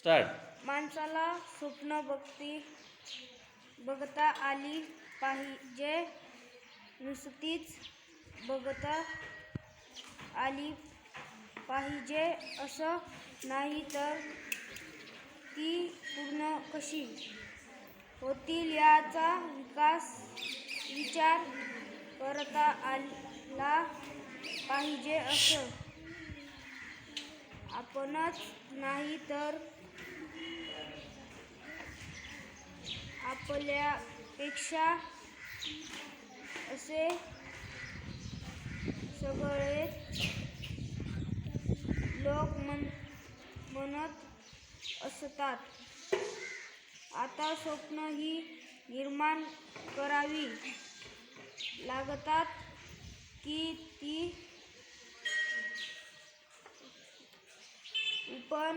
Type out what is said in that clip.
Start. माणसाला स्वप्न बघती बघता आली पाहिजे. नुसतीच बघता आली पाहिजे असं नाही तर ती पूर्ण कशी? होतील याचा विकास विचार करता आला पाहिजे असं. आपणच नाही तर आपल्यापेक्षा असे सगळे लोक म्हण म्हणत असतात. आता स्वप्न ही निर्माण करावी लागतात की Bun.